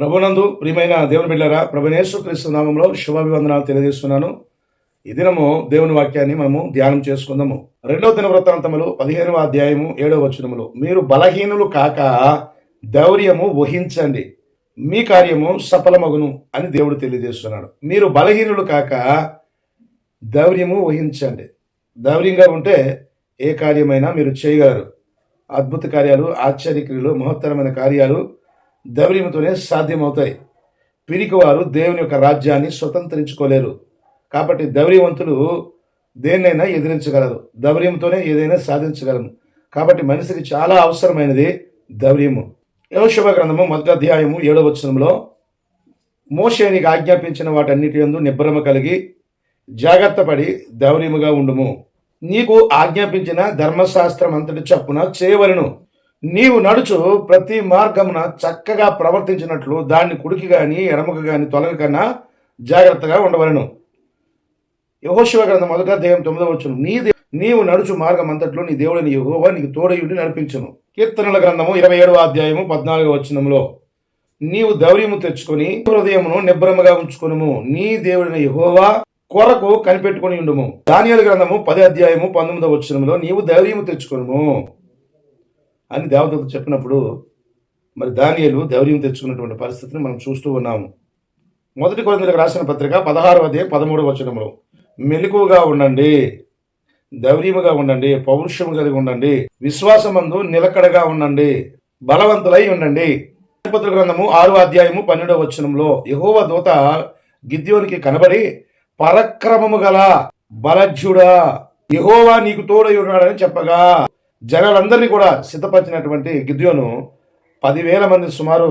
ప్రభునందు ప్రియమైన దేవుని బిడ్డారా ప్రభునేశ్వ క్రీస్తు నామంలో శుభాభివందనాలు తెలియజేస్తున్నాను. ఈ దినము దేవుని వాక్యాన్ని మనము ధ్యానం చేసుకుందాము. రెండవ దిన వృత్తాంతములు పదిహేనవ అధ్యాయము ఏడవ వచనములు. మీరు బలహీనులు కాక దౌర్యము వహించండి. మీ కార్యము సఫలమగును అని దేవుడు తెలియజేస్తున్నాడు. మీరు బలహీనులు కాక దౌర్యము వహించండి. దౌర్యంగా ఉంటే ఏ కార్యమైనా మీరు చేయగలరు. అద్భుత కార్యాలు ఆశ్చర్యక్రియలు మహత్తరమైన కార్యాలు దౌర్యంతోనే సాధ్యమవుతాయి. పిరికివారు దేవుని యొక్క రాజ్యాన్ని స్వతంత్రించుకోలేరు. కాబట్టి దౌర్యవంతులు దేన్నైనా ఎదిరించగలరు. దౌర్యంతోనే ఏదైనా సాధించగలము. కాబట్టి మనిషికి చాలా అవసరమైనది దౌర్యము. యోశుభ గ్రంథము మొదటి అధ్యాయము ఏడవ వచనంలో మోషేనికి ఆజ్ఞాపించిన వాటన్నిటి యందు నిబ్బరమ కలిగి జాగ్రత్త పడి దౌర్యముగా ఉండుము. నీకు ఆజ్ఞాపించిన ధర్మశాస్త్రం అంతటి చప్పున చేయవలను. నీవు నడుచు ప్రతి మార్గమున చక్కగా ప్రవర్తించినట్లు దాన్ని కుడికి గాని ఎడమకు గాని తొలగకన్నా జాగ్రత్తగా ఉండవలను. యహోశివ గ్రంథం మొదట దేవం తొమ్మిదవ వచ్చును నీ దే- నీవు నడుచు మార్గం అంతట్లో నీ దేవుడిని యహోవా నీకు తోడయుండి నడిపించును. కీర్తనల గ్రంథము ఇరవై ఏడవ అధ్యాయము పద్నాలుగవ వచనంలో నీవు దౌర్యము తెచ్చుకొని హృదయమును నిబ్రమగా ఉంచుకునుము. నీ దేవుడిని యహోవా కొరకు కనిపెట్టుకొని ఉండుము. దానియాల గ్రంథము పది అధ్యాయము పంతొమ్మిదవ వచనములో నీవు ధైర్యము తెచ్చుకొనుము. అని దేవతలు చెప్పినప్పుడు మరి దానియలు ధైర్యం తెచ్చుకున్నటువంటి పరిస్థితిని మనం చూస్తూ ఉన్నాము. మొదటి కొరింథీయులకు రాసిన పత్రిక పదహారవ అధ్యాయం పదమూడవ వచనంలో మెలకువగా ఉండండి దౌర్యముగా ఉండండి పౌరుషము కలిగి ఉండండి విశ్వాసమందు నిలకడగా ఉండండి బలవంతులై ఉండండి. పత్రిక గ్రంథము ఆరో అధ్యాయము పన్నెండవ వచనంలో యహోవ దూత గిద్యోనికి కనబడి పరక్రమము గల బలజ్యుడా యహోవా నీకు తోడై ఉన్నాడని చెప్పగా జనాలందరినీ కూడా సిద్ధపరిచినటువంటి గిద్యోను పదివేల మంది సుమారు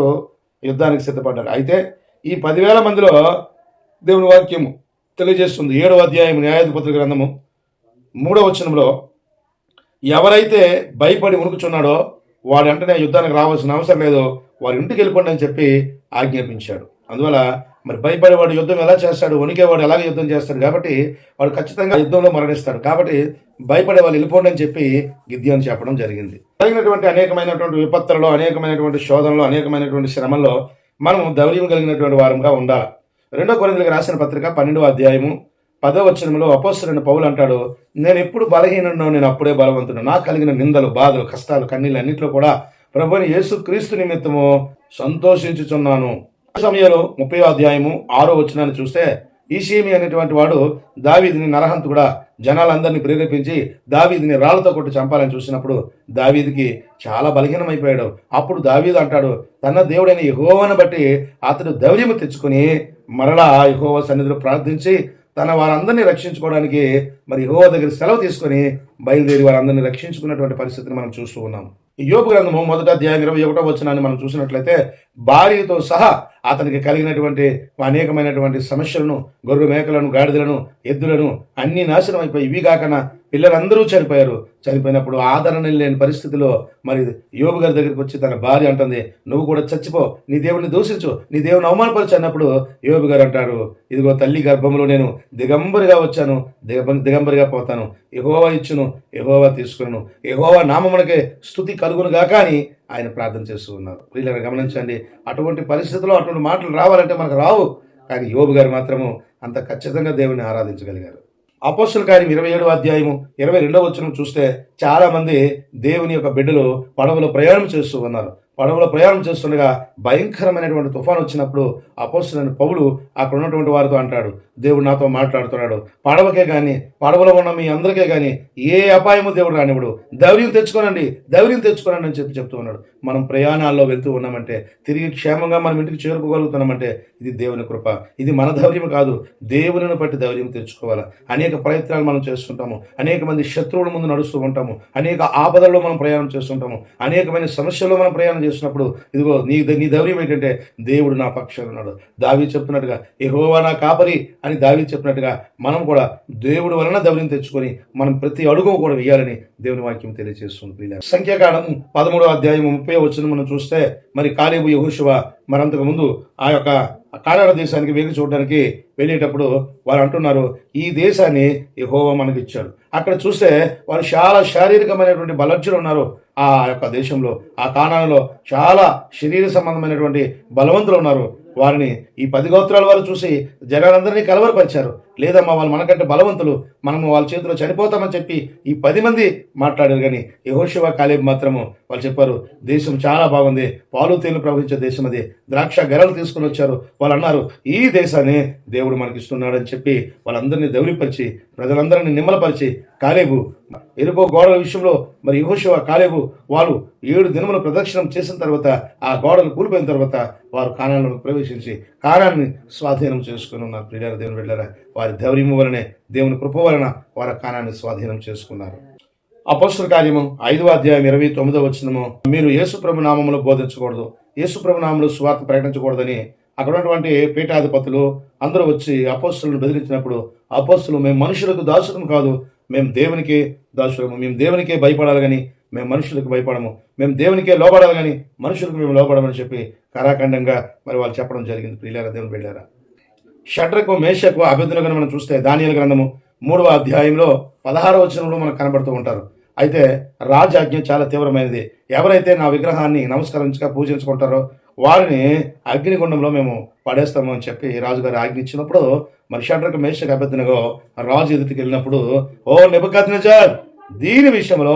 యుద్ధానికి సిద్ధపడ్డారు అయితే ఈ పదివేల మందిలో దేవుని వాక్యము తెలియజేస్తుంది. ఏడవ అధ్యాయం న్యాయాధిపతుల గ్రంథము మూడవ వచనంలో ఎవరైతే భయపడి ఉనుకుచున్నాడో వాడి వెంటనే యుద్ధానికి రావాల్సిన అవసరం లేదు వారి ఇంటికి వెళ్ళిపోండి అని చెప్పి ఆజ్ఞాపించాడు. అందువల్ల మరి భయపడేవాడు యుద్ధం ఎలా చేస్తాడు? వణికేవాడు ఎలాగ యుద్ధం చేస్తాడు? కాబట్టి వాడు ఖచ్చితంగా యుద్ధంలో మరణిస్తాడు. కాబట్టి భయపడే వాళ్ళు వెళ్ళిపోండి అని చెప్పి గిద్యోని చెప్పడం జరిగింది. కలిగినటువంటి అనేకమైనటువంటి విపత్తులలో అనేకమైనటువంటి శోధనలో అనేకమైనటువంటి శ్రమల్లో మనం ధైర్యం కలిగినటువంటి వారంగా ఉండాలి. రెండో కొరిందులకు రాసిన పత్రిక పన్నెండవ అధ్యాయము పదో వచనంలో అపోసరైన పౌలు అంటాడు నేను ఎప్పుడు బలహీనో నేను అప్పుడే బలవంతుడు నాకు కలిగిన నిందలు బాధలు కష్టాలు కన్నీళ్ళు అన్నింటిలో కూడా ప్రభుని యేసు క్రీస్తు నిమిత్తము సంతోషించుచున్నాను. ఆ సమయంలో ముప్పై అధ్యాయము ఆరో వచనాన్ని చూస్తే ఈసీమి అనేటువంటి వాడు దావీదిని నరహంతుడా. జనాలందరినీ ప్రేరేపించి దావీదిని రాళ్ళతో కొట్టి చంపాలని చూసినప్పుడు దావీదికి చాలా బలహీనమైపోయాడు. అప్పుడు దావీదు అంటాడు తన దేవుడైన యహోవను బట్టి అతడు ధైర్యము తెచ్చుకుని మరలా యహోవ సన్నిధిలో ప్రార్థించి తన వారందరినీ రక్షించుకోవడానికి మరి యహోవ దగ్గర సెలవు తీసుకొని బయలుదేరి వారందరినీ రక్షించుకున్నటువంటి పరిస్థితిని మనం చూస్తూ ఉన్నాం. ఈ యోగు గ్రంథము మొదట అధ్యాయం ఇరవై ఒకటో వచ్చినాన్ని మనం చూసినట్లయితే భార్యతో సహా అతనికి కలిగినటువంటి అనేకమైనటువంటి సమస్యలను గొర్రె మేకలను గాడిదలను ఎద్దులను అన్ని నాశనం అయిపోయి ఇవి కాకన పిల్లలందరూ చనిపోయారు. చనిపోయినప్పుడు ఆదరణ లేని పరిస్థితిలో మరి యోగు గారి దగ్గరికి వచ్చి తన భార్య అంటుంది నువ్వు కూడా చచ్చిపో నీ దేవుడిని దూషించు నీ దేవుని అవమానపరచు అన్నప్పుడు యోగు గారు అంటారు ఇదిగో తల్లి గర్భంలో నేను దిగంబరిగా వచ్చాను దిగ దిగంబరిగా పోతాను. ఎహోవా ఇచ్చును ఎహోవా తీసుకును. ఎహోవా నామమునకే స్థుతి కలుగును గాక అని ఆయన ప్రార్థన చేస్తూ ఉన్నారు. వీళ్ళని గమనించండి. అటువంటి పరిస్థితుల్లో అటువంటి మాటలు రావాలంటే మనకు రావు. కానీ యోబు గారు మాత్రము అంత ఖచ్చితంగా దేవుని ఆరాధించగలిగారు. అపోస్తుల కార్యం ఇరవై ఏడవ అధ్యాయము ఇరవై రెండవ వచ్చిన చూస్తే చాలామంది దేవుని యొక్క బిడ్డలు పడవలో ప్రయాణం చేస్తూ ఉన్నారు. పడవలో ప్రయాణం చేస్తుండగా భయంకరమైనటువంటి తుఫాన్ వచ్చినప్పుడు అపోస్తులైన పౌలు అక్కడ ఉన్నటువంటి వారితో అంటాడు దేవుడు నాతో మాట్లాడుతున్నాడు. పడవకే కానీ పడవలో ఉన్న మీ అందరికీ కానీ ఏ అపాయము దేవుడు రానివ్వడు. ధైర్యం తెచ్చుకోనండి ధైర్యం తెచ్చుకోనండి అని చెప్పి చెప్తూ ఉన్నాడు. మనం ప్రయాణాల్లో వెళ్తూ ఉన్నామంటే తిరిగి క్షేమంగా మనం ఇంటికి చేరుకోగలుగుతున్నామంటే ఇది దేవుని కృప. ఇది మన ధైర్యం కాదు. దేవునిని బట్టి ధైర్యం తెచ్చుకోవాలి. అనేక ప్రయత్నాలు మనం చేస్తుంటాము. అనేక మంది శత్రువుల ముందు నడుస్తూ ఉంటాము. అనేక ఆపదల్లో మనం ప్రయాణం చేస్తుంటాము. అనేకమైన సమస్యల్లో మనం ప్రయాణం చేస్తున్నప్పుడు ఇదిగో నీ నీ ధైర్యం ఏంటంటే దేవుడు నా పక్షాన ఉన్నాడు. దావి చెప్తున్నట్టుగా ఎహోవా నా కాపరి అని దావి చెప్పినట్టుగా మనం కూడా దేవుడు వలన ధైర్యం తెచ్చుకొని మనం ప్రతి అడుగు కూడా వేయాలని దేవుని వాక్యం తెలియజేస్తుంది. సంఖ్యాకాలం పదమూడో అధ్యాయం ముప్పై వచ్చిన మనం చూస్తే మరి కాలేబు యహోశివ మరంతకు ముందు ఆ యొక్క కానాడ దేశానికి వెళ్ళి చూడడానికి వెళ్ళేటప్పుడు వారు అంటున్నారు ఈ దేశాన్ని యహోవా మనకి ఇచ్చాడు అక్కడ చూస్తే వారు చాలా శారీరకమైనటువంటి బలర్జులు ఉన్నారు. ఆ యొక్క దేశంలో ఆ కాణాలలో చాలా శరీర సంబంధమైనటువంటి బలవంతులు ఉన్నారు. వారిని ఈ పది గోత్రాల వారు చూసి జనాలందరినీ కలవరపరిచారు. లేదమ్మా వాళ్ళు మనకంటే బలవంతులు. మనము వాళ్ళ చేతిలో చనిపోతామని చెప్పి ఈ పది మంది మాట్లాడారు. కానీ యహోశివ కాలేబ్ మాత్రము వాళ్ళు చెప్పారు దేశం చాలా బాగుంది. పాలు తేలు ప్రవహించే దేశం అది. ద్రాక్ష గెరలు తీసుకుని వచ్చారు. వాళ్ళు అన్నారు ఈ దేశాన్ని దేవుడు మనకి ఇస్తున్నాడని చెప్పి వాళ్ళందరినీ దౌరిపరిచి ప్రజలందరినీ నిమ్మలపరిచి కాలేబు ఎరుకో గోడల విషయంలో మరి యహోశివ కాలేబు వాళ్ళు ఏడు దినముల ప్రదక్షిణం చేసిన తర్వాత ఆ గోడలు కూలిపోయిన తర్వాత వారు కాణాలను ప్రవేశించి కాణాన్ని స్వాధీనం చేసుకుని ఉన్నారు. ప్రియార దేవుని వెళ్ళారా వారి ధైర్యము వలనే దేవుని కృప వలన వారి కాణాన్ని స్వాధీనం చేసుకున్నారు. అపస్తుల కార్యము ఐదవ అధ్యాయం ఇరవై తొమ్మిదో వచ్చినము మీరు యేసుప్రభు నామములో బోధించకూడదు యేసుప్రభు ప్రభు స్వార్థ ప్రకటించకూడదని అక్కడ ఉన్నటువంటి పీఠాధిపతులు అందరూ వచ్చి అపోస్తులను బెదిరించినప్పుడు అపోస్తులు మేము మనుషులకు దాసులం కాదు మేము దేవునికి దాసులము మేము దేవునికే భయపడాలి కానీ మేము మనుషులకు భయపడము మేము దేవునికే లోబడాలి కానీ మనుషులకు మేము లోబడమని చెప్పి కరాఖండంగా మరి వాళ్ళు చెప్పడం జరిగింది. ప్రియులారా దేవుని వెళ్ళారా షడ్రకు మేషకు అభ్యర్థులుగా మనం చూస్తే దానియల గ్రంథము మూడవ అధ్యాయంలో పదహారవ వచనంలో మనకు కనబడుతూ ఉంటారు. అయితే రాజాజ్ఞ చాలా తీవ్రమైనది. ఎవరైతే నా విగ్రహాన్ని నమస్కరించక పూజించుకుంటారో వారిని అగ్నిగుండంలో మేము పడేస్తాము అని చెప్పి రాజుగారు ఆజ్ఞ ఇచ్చినప్పుడు మరి షడ్రకు మేషకు అభ్యర్థనగా రాజు ఎదుటికి వెళ్ళినప్పుడు ఓ నిబద్నజర్ దీని విషయంలో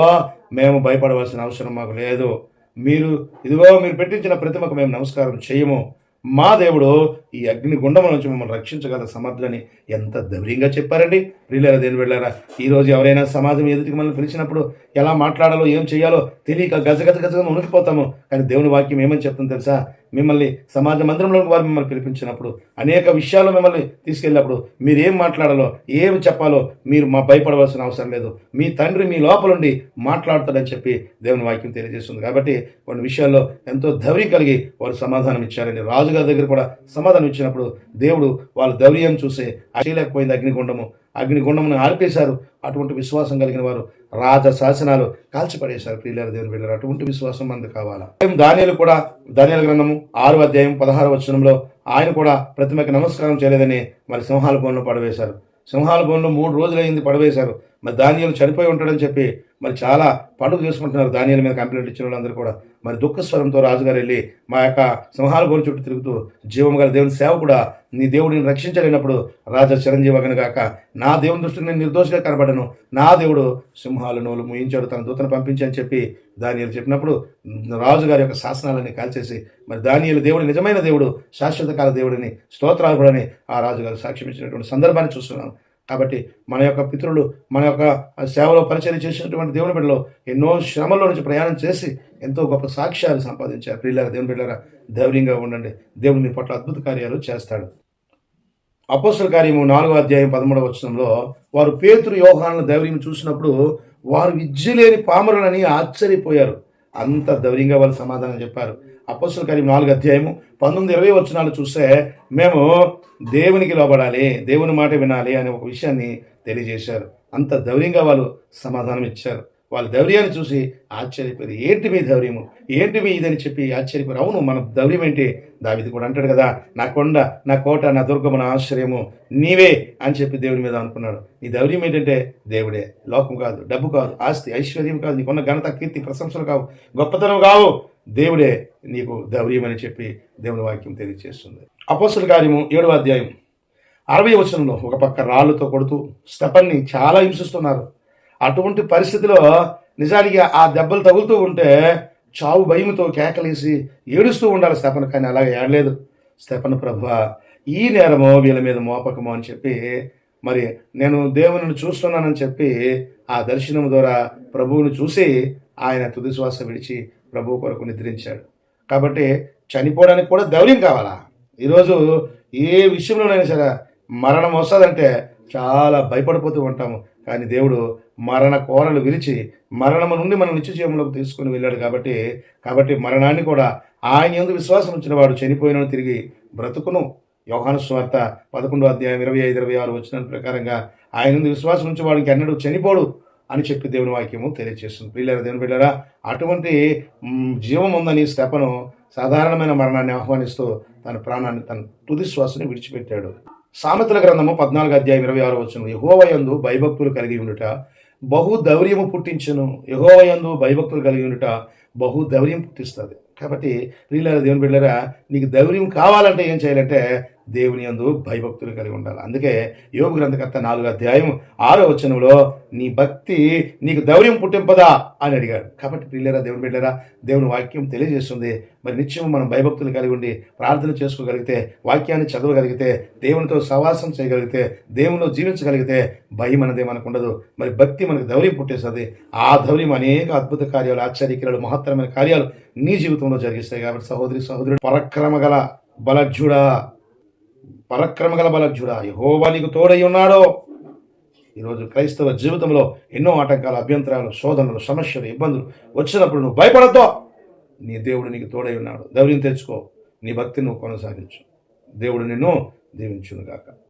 మేము భయపడవలసిన అవసరం మాకు లేదు. మీరు ఇదిగో మీరు పెట్టించిన ప్రతిమకు మేము నమస్కారం చేయము. మా దేవుడు ఈ అగ్నిగుండం నుంచి మమ్మల్ని రక్షించగల సమర్థుడని ఎంత ధైర్యంగా చెప్పారండి. ప్రియులారా దేని వెళ్ళారా ఈ రోజు ఎవరైనా సమాజం ఎదుటికి మనల్ని పిలిచినప్పుడు ఎలా మాట్లాడాలో ఏం చేయాలో తెలియక గజగజ గజగా ఉనికిపోతాము కానీ దేవుని వాక్యం ఏమని చెప్తుంది తెలుసా? మిమ్మల్ని సమాజ మందిరంలోకి వారు మిమ్మల్ని పిలిపించినప్పుడు అనేక విషయాలు మిమ్మల్ని తీసుకెళ్ళినప్పుడు మీరు ఏం మాట్లాడాలో ఏమి చెప్పాలో మీరు మా భయపడవలసిన అవసరం లేదు. మీ తండ్రి మీ లోపలుండి మాట్లాడతాడని చెప్పి దేవుని వాక్యం తెలియజేస్తుంది. కాబట్టి కొన్ని విషయాల్లో ఎంతో ధైర్యం కలిగి వారు సమాధానం ఇచ్చారని రాజుగారి దగ్గర కూడా సమాధానం ఇచ్చినప్పుడు దేవుడు వాళ్ళ ధైర్యం చూసే చేయలేకపోయింది అగ్నిగుండము. అగ్నిగుండమును ఆర్పేశారు. అటువంటి విశ్వాసం కలిగిన వారు రాజ శాసనాలు కాల్చిపడేశారు. ప్రియులారు దేవుని వెళ్ళారు అటువంటి విశ్వాసం మనకు కావాలా? దానియలు కూడా దానియల గ్రంథము ఆరు అధ్యాయం పదహారు వచనంలో ఆయన కూడా ప్రతిమకి నమస్కారం చేయలేదని మరి సింహాల భవన్లో పడవేశారు. సింహాల భవన్లో మూడు రోజులైంది పడవేశారు. మరి ధాన్యాలు చనిపోయి ఉంటాడని చెప్పి మరి చాలా పండుగ చేసుకుంటున్నారు ధాన్యాల మీద కంప్లైంట్ ఇచ్చిన వాళ్ళందరూ కూడా. మరి దుఃఖ స్వరంతో రాజుగారు వెళ్ళి మా యొక్క సింహాల బోన్ చుట్టూ తిరుగుతూ జీవం గారి దేవుని సేవ కూడా నీ దేవుడిని రక్షించలేనప్పుడు రాజా చిరంజీవి అగనగాక నా దేవుని దృష్టిని నేను నిర్దోషిగా కనబడను. నా దేవుడు సింహాలు నోలు ముయించాడు తన దూతను పంపించి అని చెప్పి దానియలు చెప్పినప్పుడు రాజుగారి యొక్క శాసనాలని కాల్చేసి మరి దానియలు దేవుడు నిజమైన దేవుడు శాశ్వతకాల దేవుడిని స్తోత్రాలు ఆ రాజుగారు సాక్ష్యం ఇచ్చినటువంటి సందర్భాన్ని చూస్తున్నాం. కాబట్టి మన యొక్క పితరులు మన యొక్క సేవలో పరిచయం చేసినటువంటి దేవుని బిడ్డలో ఎన్నో శ్రమల్లో నుంచి ప్రయాణం చేసి ఎంతో గొప్ప సాక్ష్యాలు సంపాదించారు. ప్రియులారా దేవుని బిడ్డలారా ధైర్యంగా ఉండండి. దేవుడు మీ పట్ల అద్భుత కార్యాలు చేస్తాడు. అపోసల కార్యము నాలుగో అధ్యాయం పదమూడవ వచనంలో వారు పేతురు యోహాలను ధైర్యం చూసినప్పుడు వారు విద్య లేని పామరులని ఆశ్చర్యపోయారు. అంత ధైర్యంగా వాళ్ళు సమాధానం చెప్పారు. అపస్సుల కార్యం నాలుగు అధ్యాయము పంతొమ్మిది ఇరవై వచనాలు చూస్తే మేము దేవునికి లోబడాలి దేవుని మాట వినాలి అనే ఒక విషయాన్ని తెలియజేశారు. అంత ధైర్యంగా వాళ్ళు సమాధానం ఇచ్చారు. వాళ్ళ ధైర్యాన్ని చూసి ఆశ్చర్యపోయారు. ఏంటి మీ ధైర్యము? ఏంటి మీ ఇదని చెప్పి ఆశ్చర్యపోయారు. అవును మన ధైర్యం ఏంటి? దావిది కూడా అంటాడు కదా నా కొండ నా కోట నా దుర్గము నా ఆశ్చర్యము నీవే అని చెప్పి దేవుని మీద అనుకున్నాడు. నీ ధైర్యం ఏంటంటే దేవుడే. లోకం కాదు డబ్బు కాదు ఆస్తి ఐశ్వర్యం కాదు. నీకున్న ఘనత కీర్తి ప్రశంసలు కావు గొప్పతనం కావు. దేవుడే నీకు ధైర్యం చెప్పి దేవుని వాక్యం తెలియజేస్తుంది. అపోసల కార్యము ఏడవ అధ్యాయం. అరవై వచనంలో ఒక పక్క రాళ్ళతో కొడుతూ స్టెపన్ని చాలా హింసిస్తున్నారు. అటువంటి పరిస్థితిలో నిజానికి ఆ దెబ్బలు తగులుతూ ఉంటే చావు భయముతో కేకలేసి ఏడుస్తూ ఉండాలి స్టెపన్ కానీ అలాగే ఏడలేదు. స్టెపన్ ప్రభు ఈ నేరమో వీళ్ళ మీద మోపకమో అని చెప్పి మరి నేను దేవుని చూస్తున్నానని చెప్పి ఆ దర్శనం ద్వారా ప్రభువుని చూసి ఆయన తుదిశ్వాస విడిచి ప్రభు కొరకు నిద్రించాడు. కాబట్టి చనిపోవడానికి కూడా ధైర్యం కావాలా? ఈరోజు ఏ విషయంలోనైనా సరే మరణం వస్తుందంటే చాలా భయపడిపోతూ ఉంటాము. కానీ దేవుడు మరణ కోరలు విరిచి మరణము నుండి మనం నిత్య జీవంలోకి తీసుకుని వెళ్ళాడు కాబట్టి కాబట్టి మరణాన్ని కూడా ఆయన ఎందుకు విశ్వాసం ఉంచిన వాడు చనిపోయిన తిరిగి బ్రతుకును. యోహాను స్వార్త పదకొండో అధ్యాయం ఇరవై ఐదు ఇరవై ఆరు వచ్చిన ప్రకారంగా ఆయన ఎందు విశ్వాసం ఉంచి వాడికి ఎన్నడూ చనిపోడు. అని చెప్పి దేవుని వాక్యము తెలియజేస్తుంది. పిల్లల దేవుని పిల్లరా అటువంటి జీవం ఉందని స్టెపను సాధారణమైన మరణాన్ని ఆహ్వానిస్తూ తన ప్రాణాన్ని తన తుది శ్వాసని విడిచిపెట్టాడు. సామెతల గ్రంథము పద్నాలుగు అధ్యాయం ఇరవై ఆరు వచ్చిన యహోవయందు భయభక్తులు కలిగి ఉండుట బహు దౌర్యము పుట్టించును. యహోవయందు భయభక్తులు కలిగి ఉండుట బహు దౌర్యం పుట్టిస్తుంది. కాబట్టి ప్రియులారా దేవుని బిడ్డలారా నీకు దౌర్యం కావాలంటే ఏం చేయాలంటే దేవుని యందు భయభక్తులు కలిగి ఉండాలి. అందుకే యోగ గ్రంథకర్త నాలుగు అధ్యాయం ఆరో వచనంలో నీ భక్తి నీకు దౌర్యం పుట్టింపదా? అని అడిగాడు. కాబట్టి పిల్లరా దేవుని బిడ్డరా దేవుని వాక్యం తెలియజేస్తుంది. మరి నిత్యం మనం భయభక్తులు కలిగి ఉండి ప్రార్థన చేసుకోగలిగితే వాక్యాన్ని చదవగలిగితే దేవునితో సవాసం చేయగలిగితే దేవునిలో జీవించగలిగితే భయం అనేది మనకు ఉండదు మరి భక్తి మనకు దౌర్యం పుట్టేస్తుంది. ఆ దౌర్యం అనేక అద్భుత కార్యాలు ఆశ్చర్యక్రియలు మహత్తరమైన కార్యాలు నీ జీవితంలో జరిగిస్తాయి. కాబట్టి సహోదరి సహోదరుడు పరక్రమ గల బలజ్జుడా పరక్రమగల బలజ్జుడా యహోవా నీకు తోడై ఉన్నాడో. ఈరోజు క్రైస్తవ జీవితంలో ఎన్నో ఆటంకాలు అభ్యంతరాలు శోధనలు సమస్యలు ఇబ్బందులు వచ్చినప్పుడు నువ్వు భయపడద్దు. నీ దేవుడు నీకు తోడై ఉన్నాడు. ధైర్యం తెచ్చుకో. నీ భక్తిని నువ్వు కొనసాగించు. దేవుడు నిన్ను దీవించునుగాక